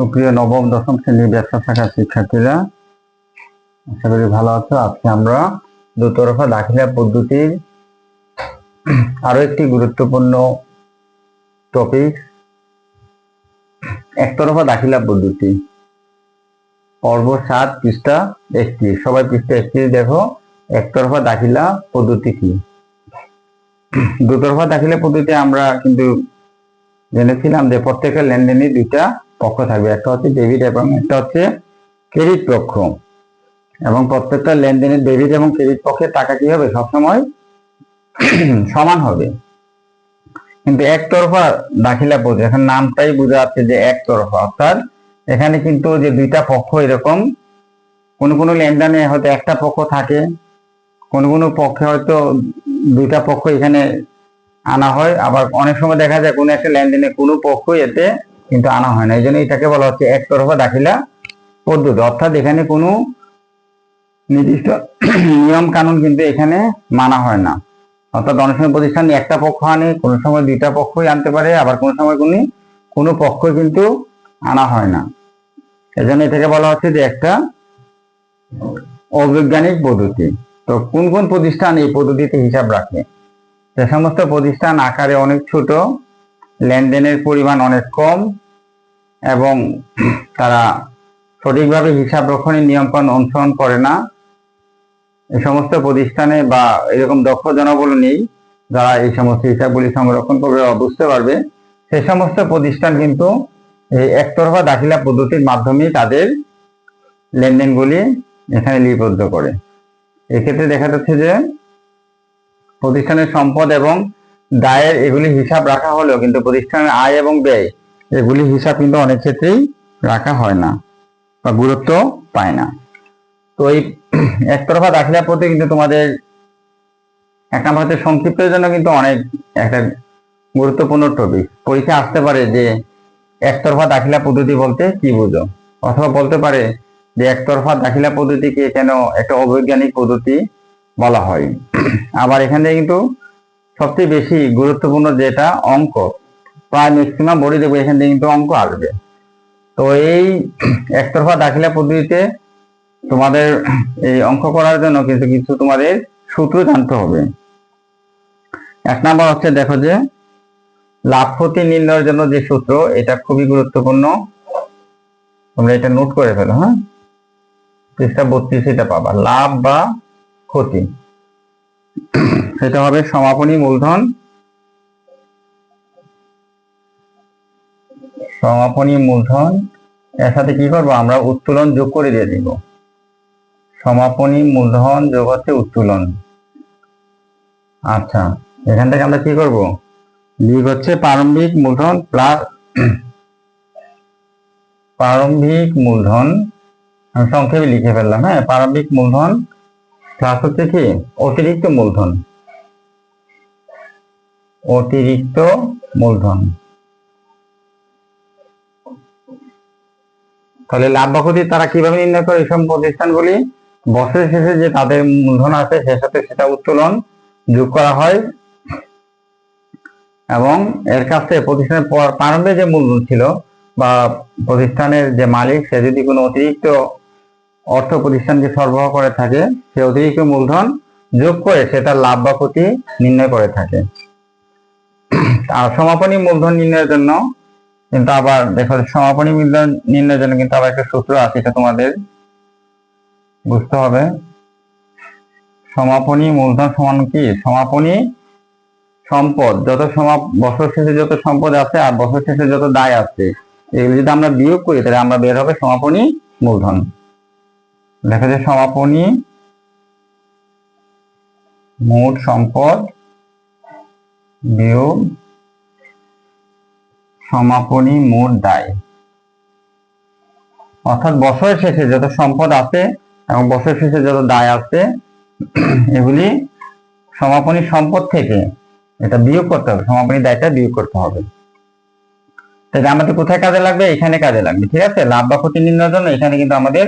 সুপ্রিয় নবম, দশম শ্রেণির ব্যবসা শাখার শিক্ষার্থীরা, আশা করি ভালো আছো। আজকে আমরা দুতরফা দাখিলা পদ্ধতির আরও একটি গুরুত্বপূর্ণ টপিক একতরফা দাখিলা পদ্ধতি। পর্ব সাত, পৃষ্ঠা একটি সবাই পৃষ্ঠা একটি দেখো, একতরফা দাখিলা পদ্ধতি কি? দুতরফা দাখিলা পদ্ধতি আমরা কিন্তু জেনেছিলাম যে প্রত্যেকের লেনদেনে দুইটা পক্ষ থাকবে। একটা হচ্ছে ডেবিট এবং একটা হচ্ছে ক্রেডিট পক্ষ। এবং প্রত্যেকটা লেনদেনের ডেবিট এবং ক্রেডিট পক্ষে টাকা কি হবে? সবসময় সমান হবে। কিন্তু একতরফা দাখিলা পদ্ধতি এখন নামটাই বোঝা যাচ্ছে যে একতরফা। অর্থাৎ এখানে কিন্তু যে দুইটা পক্ষ এরকম, কোন কোন লেনদেনে হয়তো একটা পক্ষ থাকে, কোন কোন পক্ষে হয়তো দুইটা পক্ষ এখানে আনা হয়। আবার অনেক সময় দেখা যায় কোনো একটা লেনদেনে কোনো পক্ষই এতে কিন্তু আনা হয় না। এই জন্য এটাকে বলা হচ্ছে একতরফা দাখিলা পদ্ধতি। অর্থাৎ এখানে কোনো নির্দিষ্ট নিয়ম কানুন কিন্তু এখানে মানা হয় না। অর্থাৎ অনেক সময় প্রতিষ্ঠান একটা পক্ষ আনে, কোনো সময় দুইটা পক্ষই আনতে পারে, আবার কোনো সময় কোনো কোনো পক্ষ কিন্তু আনা হয় না। এজন্য এটাকে বলা হচ্ছে যে একটা অবৈজ্ঞানিক পদ্ধতি। তো কোন কোন প্রতিষ্ঠান এই পদ্ধতিতে হিসাব রাখে? যে সমস্ত প্রতিষ্ঠান আকারে অনেক ছোট লেনদেনের পরিমাণ অনেক কম এবং তারা সঠিকভাবে হিসাব রক্ষণের নিয়মকানুন অনুসরণ করে না। এই সমস্ত প্রতিষ্ঠানে বা এরকম দক্ষ জনবল নেই যারা এই সমস্ত হিসাবগুলি সংরক্ষণ করবে বা বুঝতে পারবে। সে সমস্ত প্রতিষ্ঠান কিন্তু এই একতরফা দাখিলা পদ্ধতির মাধ্যমে তাদের লেনদেনগুলি এখানে লিপিবদ্ধ করে। এক্ষেত্রে দেখা যাচ্ছে যে প্রতিষ্ঠানের সম্পদ এবং দায়ের এগুলি হিসাব রাখা হলেও কিন্তু প্রতিষ্ঠানের আয় এবং ব্যয় এগুলি হিসাব কিন্তু অনেক ক্ষেত্রেই রাখা হয় না বা গুরুত্ব পায় না। তো এই একতরফা দাখিলা পদ্ধতি কিন্তু তোমাদের এক নম্বর হচ্ছে সংক্ষিপ্তের জন্য কিন্তু অনেক একটা গুরুত্বপূর্ণ টপিক পরীক্ষা আসতে পারে যে একতরফা দাখিলা পদ্ধতি বলতে কি বুঝো? অথবা বলতে পারে যে একতরফা দাখিলা পদ্ধতিকে কেন একটা অবৈজ্ঞানিক পদ্ধতি বলা হয়। আবার এখানে কিন্তু সবচেয়ে বেশি গুরুত্বপূর্ণ যেটা অঙ্ক, প্রায় ম্যাক্সিমাম বডি দেবো এখান থেকে কিন্তু অঙ্ক আসবে। তো এই একতরফা দাখিলা পদ্ধতিতে তোমাদের এই অঙ্ক করার জন্য কিন্তু কিছু তোমাদের সূত্র জানতে হবে। এক নম্বর হচ্ছে দেখো যে, লাভ ক্ষতি নির্ণয়ের জন্য যে সূত্র, এটা খুবই গুরুত্বপূর্ণ। তোমরা এটা নোট করে ফেলো হ্যাঁ? পৃষ্ঠা বত্রিশ এটা পাবা, লাভ বা ক্ষতি। সেটা হবে সমাপনী মূলধন। সমাপনী মূলধন, এর সাথে কি করব? আমরা উত্তোলন যোগ করে দিয়ে দিব। সমাপনী মূলধন যোগ হচ্ছে উত্তোলন। আচ্ছা এখান থেকে আমরা কি করব? বিয়োগ হচ্ছে প্রারম্ভিক মূলধন প্লাস প্রারম্ভিক মূলধন। আমি সংক্ষেপে লিখে ফেললাম হ্যাঁ? প্রারম্ভিক মূলধন প্লাস হচ্ছে কি? অতিরিক্ত মূলধন। অতিরিক্ত মূলধন। তাহলে লাভ বা ক্ষতি তারা কীভাবে নির্ণয় করে? এইসব প্রতিষ্ঠানগুলি বছরের শেষে যে তাদের মূলধন আছে, সে সাথে সেটা উত্তোলন যোগ করা হয়। এবং এর কাছে প্রতিষ্ঠানের পর- প্রারম্ভে যে মূলধন ছিল বা প্রতিষ্ঠানের যে মালিক, সে যদি কোনো অতিরিক্ত অর্থ প্রতিষ্ঠানকে সরবরাহ করে থাকে, সে অতিরিক্ত মূলধন যোগ করে সেটা লাভ বা ক্ষতি নির্ণয় করে থাকে। আর সমাপনী মূলধন নির্ণয়ের জন্য কিন্তু আবার দেখো সমাপনী মূলধন নির্ণয়ের জন্য কিন্তু আবার একটা সূত্র আছে, এটা তোমাদের বুঝতে হবে। সমাপনী মূলধন সমান কি? সমাপনী সম্পদ, যত সমা বছর শেষে যত সম্পদ আছে আর বছর শেষে যত দায় আছে, এগুলো যদি আমরা বিয়োগ করি, তাহলে আমরা বের হবে সমাপনী মূলধন। দেখা যায় সমাপনী মোট সম্পদ বিয়োগ সমাপনী মোট দায়। অর্থাৎ বছরের শেষে যত সম্পদ আছে এবং বছর শেষে যত দায় আছে, এগুলি সমাপনী সম্পদ থেকে এটা বিয়োগ করতে হবে। সমাপনী দায়টা বিয়োগ করতে হবে। তাহলে আমাদের কোথায় কাজে লাগবে? এখানে কাজে লাগবে, ঠিক আছে? লাভ বা ক্ষতি নির্ণয়ের জন্য এখানে কিন্তু আমাদের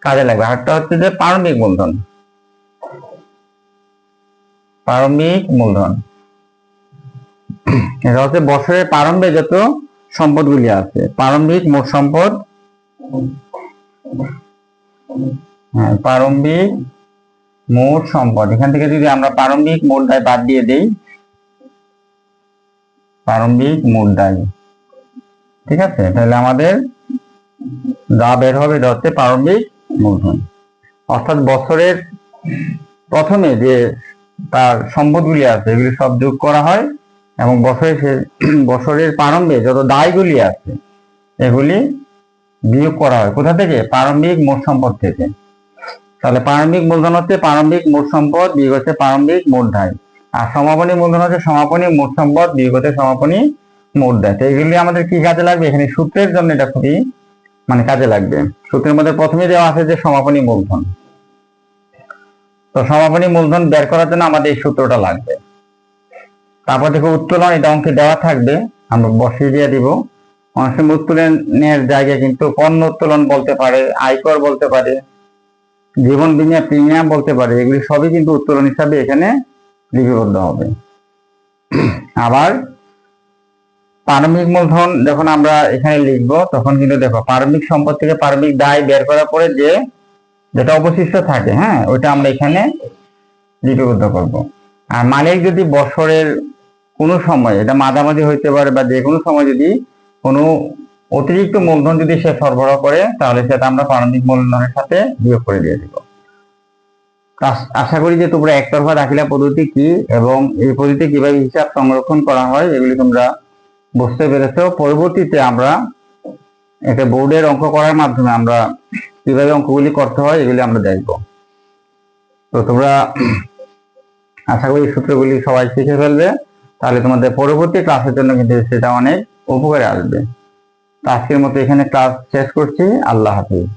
কাজে লাগবে। আরেকটা হচ্ছে যে প্রারম্ভিক মূলধন। প্রারম্ভিক মূলধন। এটা হচ্ছে বছরের প্রারম্ভে যত সম্পদগুলি আছে, প্রারম্ভিক মোট সম্পদ? হ্যাঁ প্রারম্ভিক মোট সম্পদ। এখান থেকে যদি আমরা প্রারম্ভিক মোট দায় বাদ দিয়ে দেই, প্রারম্ভিক মোট দায় ঠিক আছে? তাহলে আমাদের যা বের হবে এটা হচ্ছে প্রারম্ভিক মূলধন অর্থাৎ বছরের প্রথমে যে তার সম্পদগুলি আছে, এগুলি সব যোগ করা হয়। এবং বছরের বছরের প্রারম্ভে যত দায়গুলি আছে, এগুলি বিয়োগ করা হয়। কোথা থেকে? প্রারম্ভিক মোট সম্পদ থেকে। তাহলে প্রারম্ভিক মূলধন হচ্ছে প্রারম্ভিক মোট সম্পদ, বিয়োগ হচ্ছে প্রারম্ভিক মোট দায়। আর সমাপনী মূলধন হচ্ছে সমাপনী মোট সম্পদ, বিয়োগ হচ্ছে সমাপনী মোট দায়। তো এগুলি আমাদের কি কাজে লাগবে? এখানে সূত্রের জন্য এটা খুবই মানে কাজে লাগবে। সূত্রের মধ্যে প্রথমে দেওয়া আছে যে সমাপনী মূলধন। তো সমাপনী মূলধন বের করার জন্য আমাদের এই সূত্রটা লাগবে। তারপর দেখো উত্তোলন এটা অঙ্কে দেওয়া থাকবে, আমরা বসিয়ে দিয়ে দিব। অনেক সময় উত্তোলনের জায়গায় কিন্তু পণ্য উত্তোলন বলতে পারে, আয়কর বলতে পারে, জীবন বিমা প্রিমিয়াম বলতে পারে, এগুলি সবই কিন্তু উত্তোলন হিসাবে এখানে লিপিবদ্ধ হবে। আবার প্রারম্ভিক মূলধন যখন আমরা এখানে লিখব, তখন কিন্তু দেখো প্রারম্ভিক সম্পদ থেকে প্রারম্ভিক দায় বের করার পরে যে যেটা অবশিষ্ট থাকে হ্যাঁ ওইটা আমরা এখানে লিপিবদ্ধ করব। আর মালিক যদি বছরের কোনো সময়, এটা মাঝামাঝি হইতে পারে বা যে কোনো সময় যদি কোনো অতিরিক্ত মূলধন যদি সে সরবরাহ করে, তাহলে সেটা আমরা প্রারম্ভিক মূলধনের সাথে বিয়োগ করে দিয়ে দিব। আশা করি যে তোমরা একতরফা দাখিলা পদ্ধতি কি এবং এই পদ্ধতি কীভাবে হিসাব সংরক্ষণ করা হয়, এগুলি তোমরা বুঝতে পেরেছ। পরবর্তীতে আমরা একটা বোর্ডের অঙ্ক করার মাধ্যমে আমরা কীভাবে অঙ্কগুলি করতে হয়, এগুলি আমরা দেখব। তো তোমরা আশা করি সূত্রগুলি সবাই শিখে ফেলবে। তাহলে তোমাদের পরবর্তী ক্লাসের জন্য কিন্তু সেটা অনেক উপকারে আসবে। আজকের মতো এখানে ক্লাস শেষ করছি। আল্লাহ হাফিজ।